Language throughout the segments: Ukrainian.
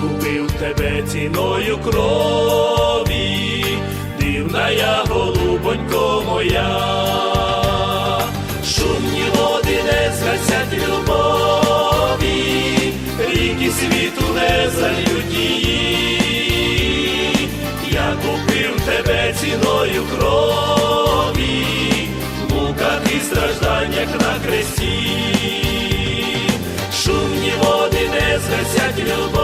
купив тебе ціною крові, дивна я голубонько моя, шумні води не згасять любові, ріки світу не зальють її. Я купив тебе ціною крові, в муках і стражданнях на хресті. Шумні води не згасять любові,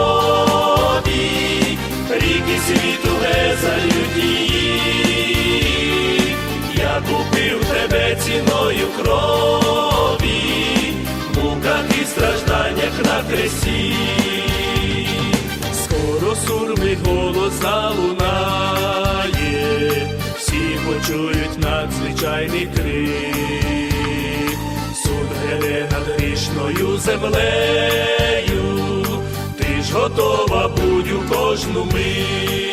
крові, муках і стражданнях на хресті. Скоро сурми голос залунає, всі почують надзвичайний крик. Суд гряде над грішною землею, ти ж готова будь у кожну мить.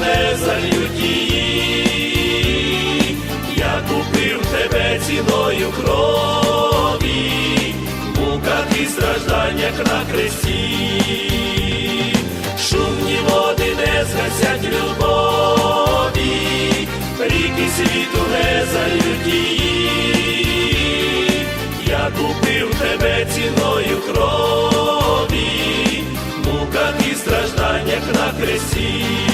Не зальють її. Я купив тебе ціною крові, в муках і стражданнях на хресті. Шумні води не згасять любові, ріки світу не зальють її. Я купив тебе ціною крові, в муках і стражданнях на хресті.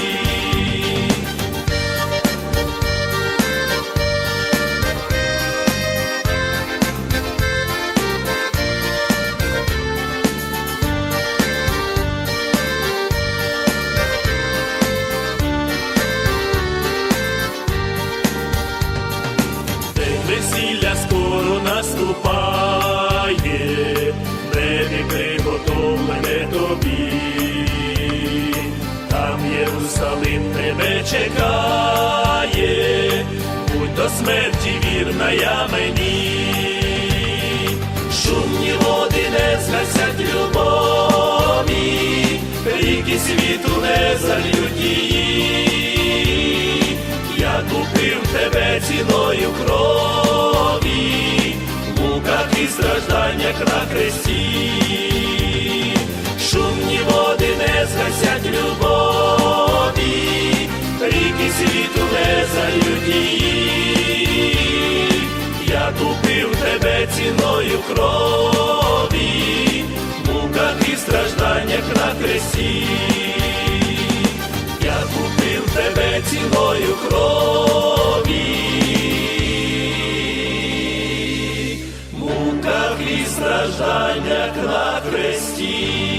Весілля скоро наступає, небі приготовлене тобі, там Єрусалим тебе чекає, будь до смерті вірна я мені, шумні води не згасять любові, ріки світу не зальють її. Я тебе ціною крові, в муках і стражданнях на хресті. Шумні води не згасять любові, ріки світу не зальють її. Я купив тебе ціною крові, в муках і стражданнях на хресті. Я купив тебе ціною крові, стражданнях на хресті.